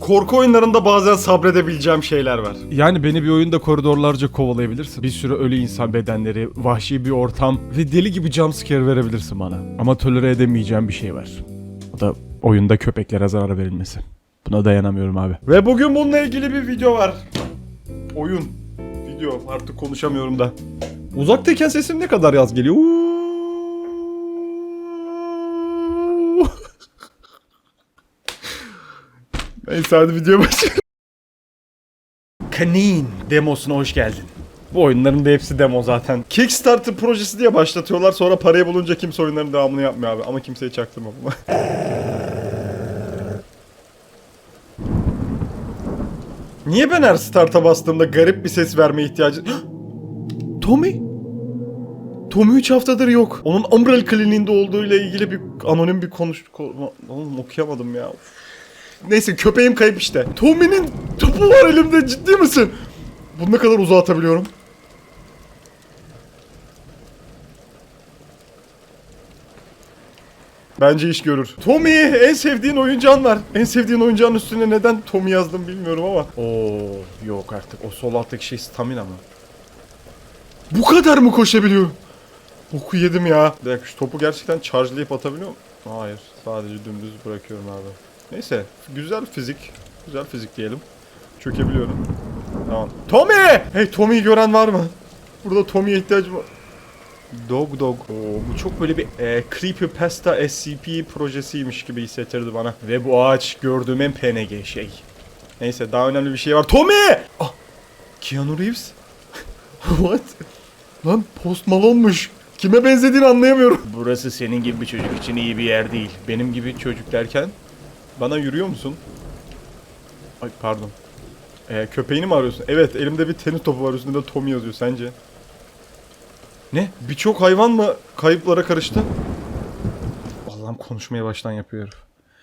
Korku oyunlarında bazen sabredebileceğim şeyler var. Yani beni bir oyunda koridorlarca kovalayabilirsin. Bir sürü ölü insan bedenleri, vahşi bir ortam ve deli gibi jumpscare verebilirsin bana. Ama tolere edemeyeceğim bir şey var. O da oyunda köpeklere zarar verilmesi. Buna dayanamıyorum abi. Ve bugün bununla ilgili bir video var. Oyun. Video. Artık konuşamıyorum da. Uzaktayken sesim ne kadar yaz geliyor? Uuu. Neyse hadi videoya başlayalım. Kanin demosuna hoş geldin. Bu oyunların da hepsi demo zaten. Kickstarter projesi diye başlatıyorlar sonra parayı bulunca kimse oyunların devamını yapmıyor abi. Ama kimseye çaktırma bunu. Niye ben her start'a bastığımda garip bir ses vermeye ihtiyacı... Tommy? Tommy 3 haftadır yok. Onun Umbrella kliniğinde olduğu ile ilgili bir anonim bir konuş... ko- Oğlum okuyamadım ya. Neyse köpeğim kayıp işte. Tommy'nin topu var elimde ciddi misin? Bunu ne kadar uzağa atabiliyorum? Bence iş görür. Tommy en sevdiğin oyuncağın var. En sevdiğin oyuncağın üstüne neden Tommy yazdım bilmiyorum ama. Oo yok artık. O sol alttaki şey stamina mı? Bu kadar mı koşabiliyorum? Oku yedim ya. Bir dakika şu topu gerçekten charge'layıp atabiliyor muyum? Hayır. Sadece dümdüz bırakıyorum abi. Neyse. Güzel fizik. Güzel fizik diyelim. Çökebiliyorum. Tamam. Tommy! Hey Tommy'yi gören var mı? Burada Tommy'ye ihtiyacım var. Dog Dog. Oo, bu çok böyle bir e, Creepypasta SCP projesiymiş gibi hissettirdi bana. Ve bu ağaç gördüğüm en PNG şey. Neyse daha önemli bir şey var. Tommy! Ah! Keanu Reeves? What? Lan Post Malone'muş. Kime benzediğini anlayamıyorum. Burası senin gibi bir çocuk için iyi bir yer değil. Benim gibi çocuk derken bana yürüyor musun? Ay pardon. Ee, köpeğini mi arıyorsun? Evet elimde bir tenis topu var üstünde Tommy yazıyor sence? Ne? Birçok hayvan mı kayıplara karıştı? Allah'ım konuşmaya baştan yapıyor herif.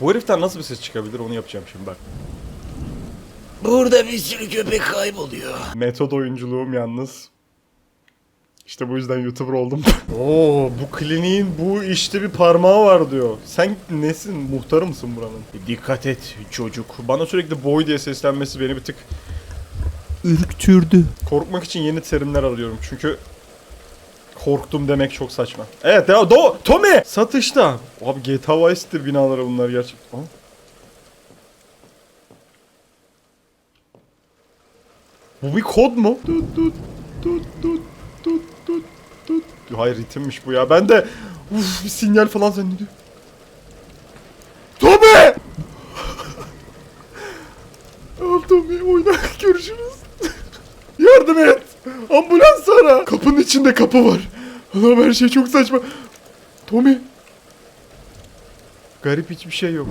Bu heriften nasıl bir ses çıkabilir onu yapacağım şimdi bak. Burada bir sürü köpek kayboluyor. Metod oyunculuğum yalnız. İşte bu yüzden YouTuber oldum. Oo, bu kliniğin bu işte bir parmağı var diyor. Sen nesin? Muhtarı mısın buranın? Dikkat et çocuk. Bana sürekli boy diye seslenmesi beni bir tık Ürktürdü. korkmak için yeni terimler arıyorum. Çünkü korktum demek çok saçma. Evet ya Do Tommy satışta. Abi GTA Vice City binaları bunlar gerçekten. Bu bir kod mu? Tut tut tut tut. Hayır ritimmiş bu ya. Ben de uf bir sinyal falan zannediyorum. Tommy! Tamam Tommy oyna görüşürüz. Yardım et. Ambulans ara. Kapının içinde kapı var. Allah'ım her şey çok saçma. Tommy. Garip hiçbir şey yok.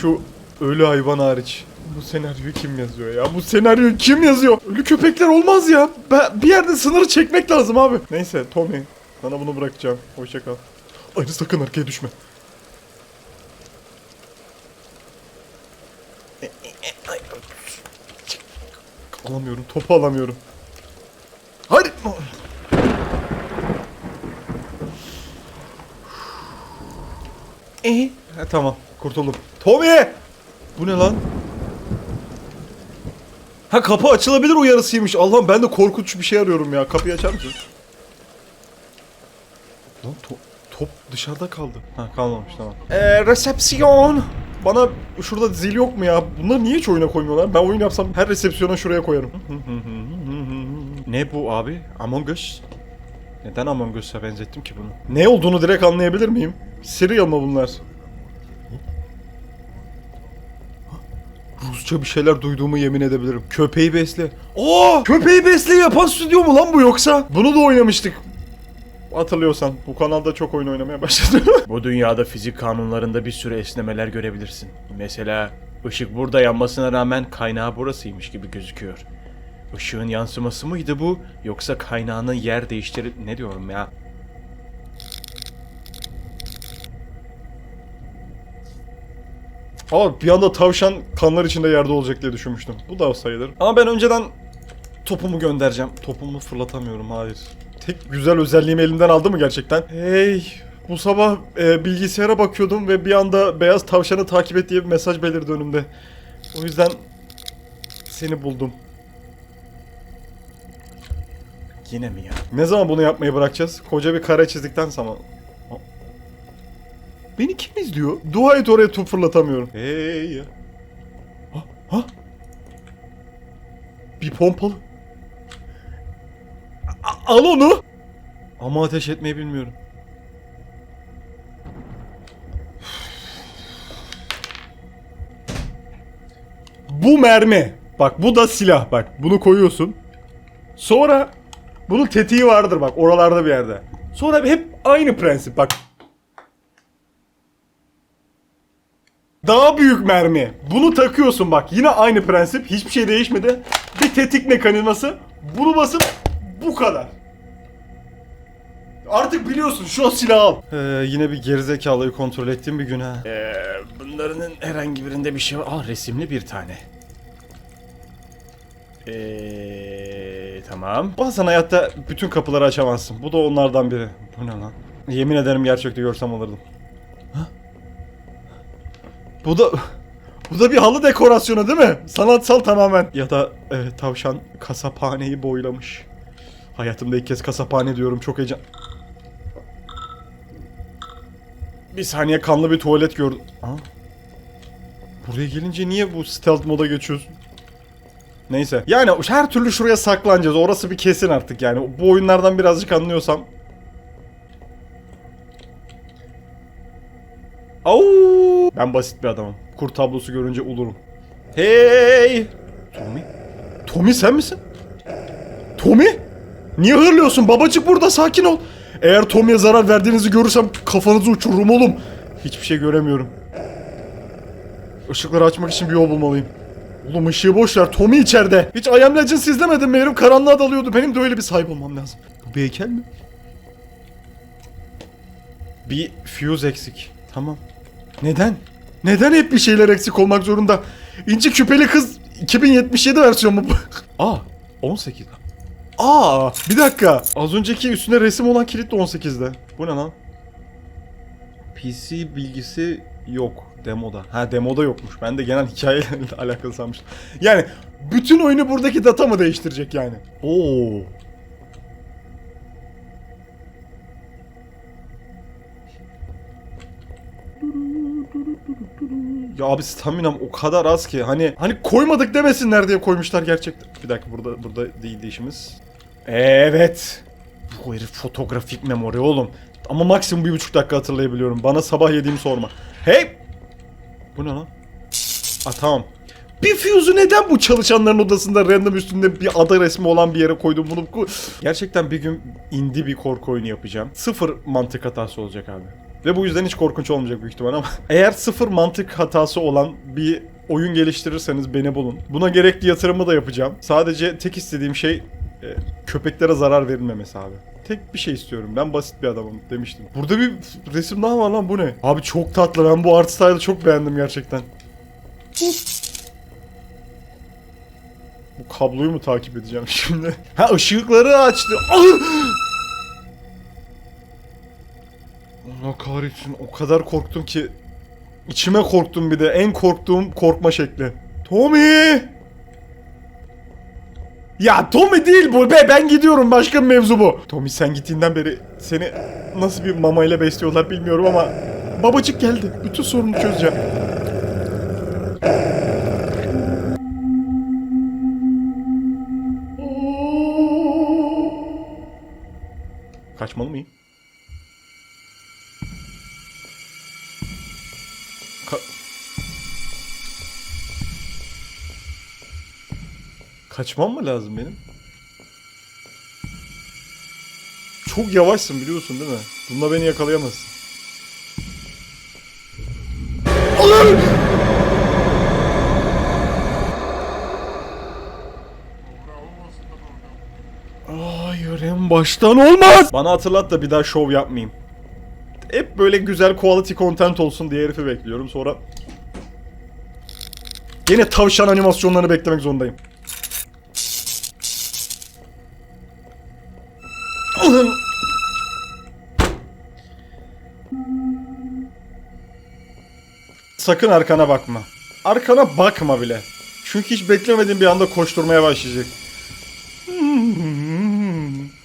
Şu ölü hayvan hariç. Bu senaryoyu kim yazıyor ya? Bu senaryoyu kim yazıyor? Ölü köpekler olmaz ya. Ben, bir yerde sınırı çekmek lazım abi. Neyse Tommy. Sana bunu bırakacağım. Hoşça kal. Aynı sakın arkaya düşme. Alamıyorum. Topu alamıyorum. Hadi. E? Ha, tamam. Kurtuldum. Tommy! Bu ne lan? Ha kapı açılabilir uyarısıymış. Allah'ım ben de korkunç bir şey arıyorum ya. Kapıyı açar mısın? Lan to- top dışarıda kaldı. Ha kalmamış tamam. Eee resepsiyon. Bana şurada zil yok mu ya? Bunları niye hiç oyuna koymuyorlar? Ben oyun yapsam her resepsiyona şuraya koyarım. ne bu abi? Among Us? Neden Among Us'a benzettim ki bunu? Ne olduğunu direkt anlayabilir miyim? Serial mı bunlar? Rusça bir şeyler duyduğumu yemin edebilirim. Köpeği besle. Oo! Köpeği besle yapan stüdyo mu lan bu yoksa? Bunu da oynamıştık. Hatırlıyorsan bu kanalda çok oyun oynamaya başladım. bu dünyada fizik kanunlarında bir sürü esnemeler görebilirsin. Mesela ışık burada yanmasına rağmen kaynağı burasıymış gibi gözüküyor. Işığın yansıması mıydı bu yoksa kaynağının yer değiştirip ne diyorum ya? Ama bir anda tavşan kanlar içinde yerde olacak diye düşünmüştüm. Bu da sayılır. Ama ben önceden topumu göndereceğim. Topumu fırlatamıyorum hayır. Tek güzel özelliğimi elimden aldı mı gerçekten? Hey Bu sabah e, bilgisayara bakıyordum ve bir anda beyaz tavşanı takip et diye bir mesaj belirdi önümde. O yüzden seni buldum. Yine mi ya? Ne zaman bunu yapmayı bırakacağız? Koca bir kare çizdikten sonra. Beni kim izliyor? Dua et oraya top fırlatamıyorum. Hey ya. Ha? Ha? Bir pompalı. A- al onu. Ama ateş etmeyi bilmiyorum. Bu mermi. Bak bu da silah bak. Bunu koyuyorsun. Sonra bunun tetiği vardır bak oralarda bir yerde. Sonra hep aynı prensip bak. Daha büyük mermi. Bunu takıyorsun bak. Yine aynı prensip. Hiçbir şey değişmedi. Bir tetik mekanizması. Bunu basıp bu kadar. Artık biliyorsun şu silahı al. Ee, yine bir gerizekalıyı kontrol ettiğim bir gün ha. Ee, bunların herhangi birinde bir şey var. Aa resimli bir tane. Eee tamam. Bazen hayatta bütün kapıları açamazsın. Bu da onlardan biri. Bu ne lan? Yemin ederim gerçekte görsem alırdım. Ha? Bu da bu da bir halı dekorasyonu değil mi? Sanatsal tamamen. Ya da evet tavşan kasaphaneyi boylamış. Hayatımda ilk kez kasaphane diyorum çok heyecan. Bir saniye kanlı bir tuvalet gördüm. Aa. Buraya gelince niye bu stealth moda geçiyorsun? Neyse. Yani her türlü şuraya saklanacağız. Orası bir kesin artık yani. Bu oyunlardan birazcık anlıyorsam. Au! Ben basit bir adamım. Kur tablosu görünce ulurum. Hey! Tommy? Tommy sen misin? Tommy? Niye hırlıyorsun? Babacık burada sakin ol. Eğer Tommy'ye zarar verdiğinizi görürsem kafanızı uçururum oğlum. Hiçbir şey göremiyorum. Işıkları açmak için bir yol bulmalıyım. Oğlum ışığı boş ver. Tommy içeride. Hiç I Am Legends izlemedim mi? Herif karanlığa dalıyordu. Benim de öyle bir sahip olmam lazım. Bu bir heykel mi? Bir fuse eksik. Tamam. Neden? Neden hep bir şeyler eksik olmak zorunda? İnci küpeli kız 2077 versiyon mu bu? Aa 18. Aa bir dakika. Az önceki üstüne resim olan kilit de 18'de. Bu ne lan? PC bilgisi yok demoda. Ha demoda yokmuş. Ben de genel hikayeyle alakalı sanmıştım. Yani bütün oyunu buradaki data mı değiştirecek yani? Oo. Ya abi staminam o kadar az ki hani hani koymadık demesinler diye koymuşlar gerçekten. Bir dakika burada burada değildi işimiz. Evet. Bu herif fotoğrafik memori oğlum. Ama maksimum bir buçuk dakika hatırlayabiliyorum. Bana sabah yediğimi sorma. Hey! Bu ne lan? Ah tamam. Bir fuse'u neden bu çalışanların odasında random üstünde bir ada resmi olan bir yere koydum bunu? Gerçekten bir gün indi bir korku oyunu yapacağım. Sıfır mantık hatası olacak abi. Ve bu yüzden hiç korkunç olmayacak büyük ihtimal ama. Eğer sıfır mantık hatası olan bir oyun geliştirirseniz beni bulun. Buna gerekli yatırımı da yapacağım. Sadece tek istediğim şey e, köpeklere zarar verilmemesi abi. Tek bir şey istiyorum. Ben basit bir adamım demiştim. Burada bir resim daha var lan bu ne? Abi çok tatlı. Ben bu art style'ı çok beğendim gerçekten. Bu kabloyu mu takip edeceğim şimdi? Ha ışıkları açtı. Kahretsin o kadar korktum ki içime korktum bir de en korktuğum korkma şekli. Tommy! Ya Tommy değil bu be ben gidiyorum başka bir mevzu bu. Tommy sen gittiğinden beri seni nasıl bir mamayla besliyorlar bilmiyorum ama babacık geldi. Bütün sorunu çözeceğim. Kaçmalı mıyım? Kaçmam mı lazım benim? Çok yavaşsın biliyorsun değil mi? Bununla beni yakalayamazsın. Alır! Hayır en baştan olmaz. Bana hatırlat da bir daha şov yapmayayım. Hep böyle güzel quality content olsun diye herifi bekliyorum sonra... Yine tavşan animasyonlarını beklemek zorundayım. Sakın arkana bakma. Arkana bakma bile. Çünkü hiç beklemediğin bir anda koşturmaya başlayacak.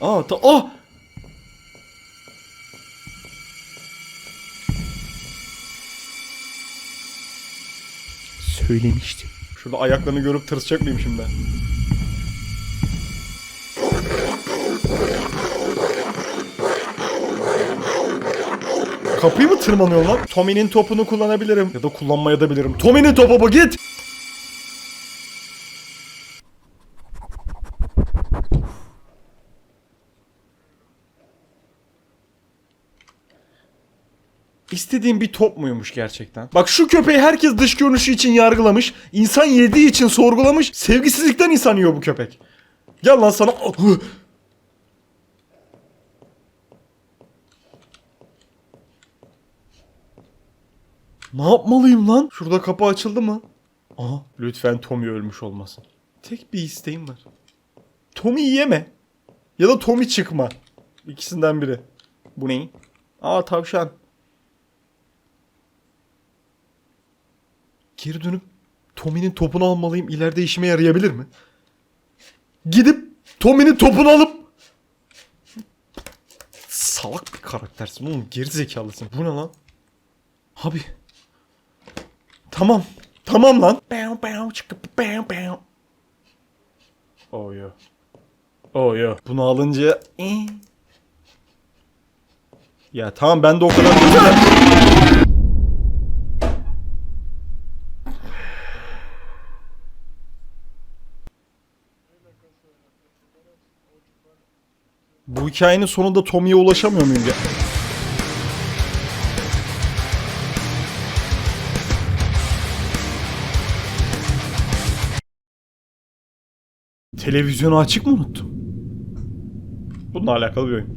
Aa, ta oh! Söylemiştim. Şurada ayaklarını görüp tırsacak mıyım şimdi ben? Kapıyı mı tırmanıyor lan? Tommy'nin topunu kullanabilirim. Ya da kullanmaya da bilirim. Tommy'nin topu bu git! İstediğim bir top muymuş gerçekten? Bak şu köpeği herkes dış görünüşü için yargılamış. insan yediği için sorgulamış. Sevgisizlikten insan yiyor bu köpek. Gel lan sana. Ne yapmalıyım lan? Şurada kapı açıldı mı? Aha. Lütfen Tommy ölmüş olmasın. Tek bir isteğim var. Tommy yeme. Ya da Tommy çıkma. İkisinden biri. Bu ne? Aa tavşan. Geri dönüp Tommy'nin topunu almalıyım. İleride işime yarayabilir mi? Gidip Tommy'nin topunu alıp Salak bir karaktersin oğlum. Geri zekalısın. Bu ne lan? Abi. Tamam. Tamam lan. Oh yo. Oh yo. Bunu alınca eh. Ya tamam ben de o kadar Bu hikayenin sonunda Tommy'ye ulaşamıyor muyum Televizyonu açık mı unuttum? Bununla alakalı bir oyun.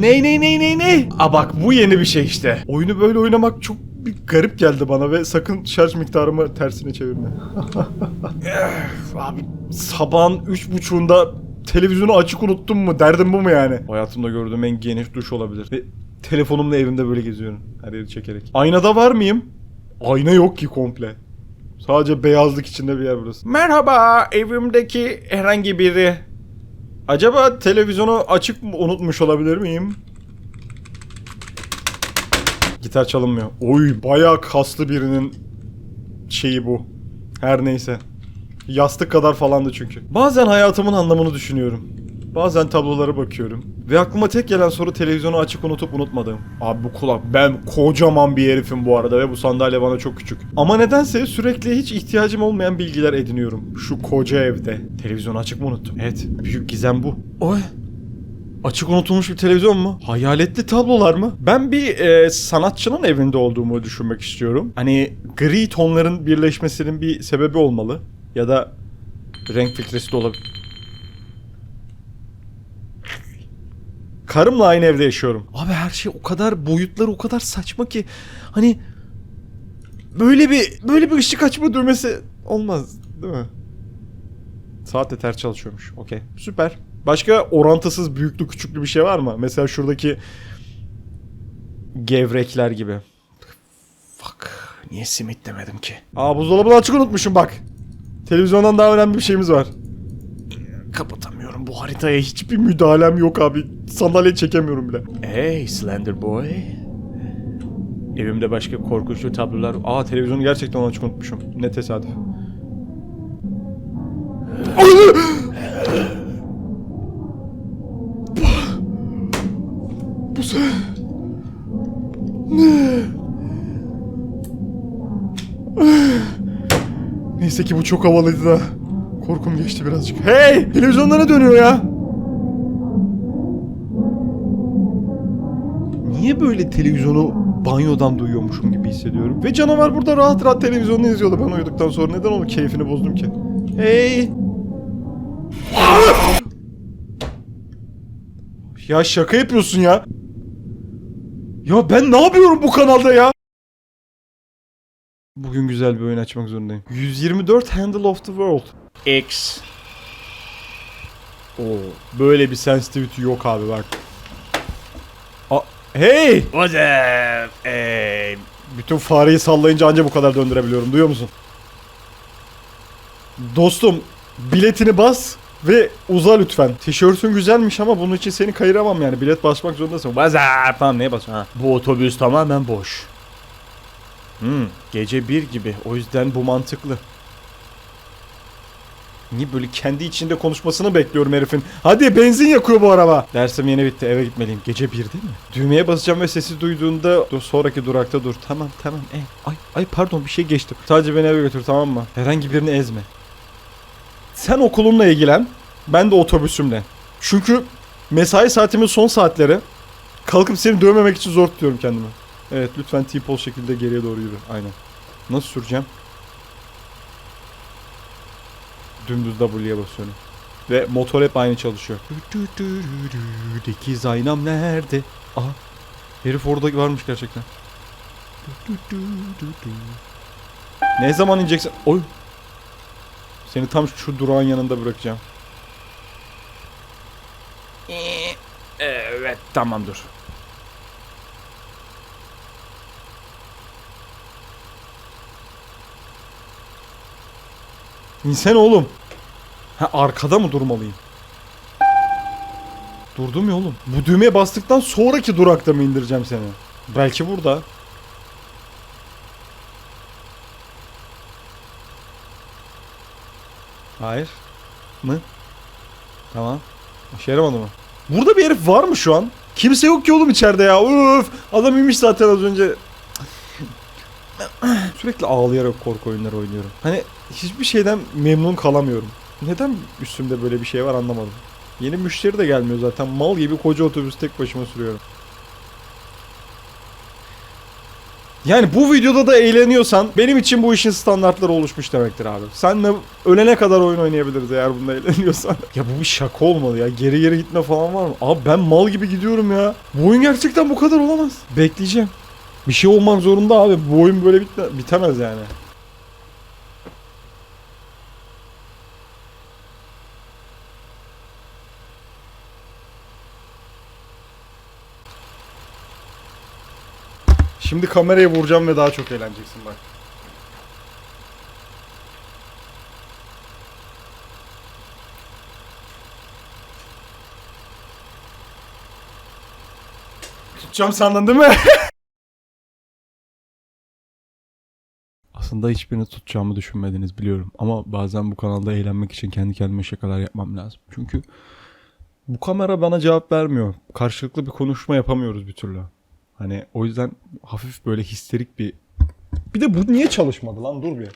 Ney ney ney ney ney? Aa bak bu yeni bir şey işte. Oyunu böyle oynamak çok bir garip geldi bana ve sakın şarj miktarımı tersine çevirme. Abi sabahın üç buçuğunda televizyonu açık unuttum mu? Derdim bu mu yani? Hayatımda gördüğüm en geniş duş olabilir. Ve telefonumla evimde böyle geziyorum. Her yeri çekerek. Aynada var mıyım? Ayna yok ki komple. Sadece beyazlık içinde bir yer burası. Merhaba evimdeki herhangi biri. Acaba televizyonu açık mı unutmuş olabilir miyim? Gitar çalınmıyor. Oy bayağı kaslı birinin şeyi bu. Her neyse. Yastık kadar falandı çünkü. Bazen hayatımın anlamını düşünüyorum. Bazen tablolara bakıyorum. Ve aklıma tek gelen soru televizyonu açık unutup unutmadığım. Abi bu kulak ben kocaman bir herifim bu arada ve bu sandalye bana çok küçük. Ama nedense sürekli hiç ihtiyacım olmayan bilgiler ediniyorum. Şu koca evde. Televizyonu açık mı unuttum? Evet. Büyük gizem bu. Oy. Açık unutulmuş bir televizyon mu? Hayaletli tablolar mı? Ben bir e, sanatçının evinde olduğumu düşünmek istiyorum. Hani gri tonların birleşmesinin bir sebebi olmalı. Ya da renk filtresi de olabilir. Karımla aynı evde yaşıyorum. Abi her şey o kadar boyutları o kadar saçma ki hani böyle bir böyle bir ışık açma düğmesi olmaz değil mi? Saat de ters çalışıyormuş. Okey. Süper. Başka orantısız büyüklü küçüklü bir şey var mı? Mesela şuradaki gevrekler gibi. Fuck. Niye simit demedim ki? Aa buzdolabını açık unutmuşum bak. Televizyondan daha önemli bir şeyimiz var. Kapatamıyorum. Bu haritaya hiçbir müdahalem yok abi. Sandalye çekemiyorum bile. Hey Slender Boy. Evimde başka korkunçlu tablolar... Aa televizyonu gerçekten açık unutmuşum. Ne tesadüf. Bu se... Neyse ki bu çok havalıydı da. Korkum geçti birazcık. Hey! Televizyonlara dönüyor ya. Niye böyle televizyonu banyodan duyuyormuşum gibi hissediyorum? Ve canavar burada rahat rahat televizyonunu izliyordu ben uyuduktan sonra. Neden onun keyfini bozdum ki? Hey! Ya şaka yapıyorsun ya. Ya ben ne yapıyorum bu kanalda ya? Bugün güzel bir oyun açmak zorundayım. 124 Handle of the World. X. Oo, böyle bir sensitivity yok abi bak. A Hey! Hocam! Hey! Bütün fareyi sallayınca anca bu kadar döndürebiliyorum. Duyuyor musun? Dostum, biletini bas ve uza lütfen. Tişörtün güzelmiş ama bunun için seni kayıramam yani. Bilet basmak zorundasın. Bazar! Tamam neye basıyorsun? Ha. Bu otobüs tamamen boş. Hmm, gece bir gibi. O yüzden bu mantıklı. Niye böyle kendi içinde konuşmasını bekliyorum herifin. Hadi benzin yakıyor bu araba. Dersim yeni bitti eve gitmeliyim. Gece bir değil mi? Düğmeye basacağım ve sesi duyduğunda dur, sonraki durakta dur. Tamam tamam. E, ay, ay pardon bir şey geçtim. Sadece beni eve götür tamam mı? Herhangi birini ezme. Sen okulunla ilgilen. Ben de otobüsümle. Çünkü mesai saatimin son saatleri. Kalkıp seni dövmemek için zor tutuyorum kendimi. Evet lütfen T-pol şekilde geriye doğru yürü. Aynen. Nasıl süreceğim? Dümdüz W'ye basıyorum. Ve motor hep aynı çalışıyor. Dikiz aynam nerede? Aha. Herif orada varmış gerçekten. Ne zaman ineceksin? Oy. Seni tam şu durağın yanında bırakacağım. Evet tamam dur. İnsan oğlum. Ha arkada mı durmalıyım? Durdum ya oğlum. Bu düğmeye bastıktan sonraki durakta mı indireceğim seni? Belki burada. Hayır. Mı? Tamam. İşe mı? Burada bir herif var mı şu an? Kimse yok ki oğlum içeride ya. Üf. Adam inmiş zaten az önce. Sürekli ağlayarak korku oyunları oynuyorum. Hani hiçbir şeyden memnun kalamıyorum. Neden üstümde böyle bir şey var anlamadım. Yeni müşteri de gelmiyor zaten. Mal gibi koca otobüs tek başıma sürüyorum. Yani bu videoda da eğleniyorsan benim için bu işin standartları oluşmuş demektir abi. Senle ölene kadar oyun oynayabiliriz eğer bunda eğleniyorsan. ya bu bir şaka olmalı ya. Geri geri gitme falan var mı? Abi ben mal gibi gidiyorum ya. Bu oyun gerçekten bu kadar olamaz. Bekleyeceğim. Bir şey olmak zorunda abi. Bu oyun böyle bitme, bitemez yani. Şimdi kameraya vuracağım ve daha çok eğleneceksin bak. Tutacağım sandın değil mi? Aslında hiçbirini tutacağımı düşünmediniz biliyorum. Ama bazen bu kanalda eğlenmek için kendi kendime şakalar yapmam lazım. Çünkü bu kamera bana cevap vermiyor. Karşılıklı bir konuşma yapamıyoruz bir türlü. Hani o yüzden hafif böyle histerik bir... Bir de bu niye çalışmadı lan dur bir.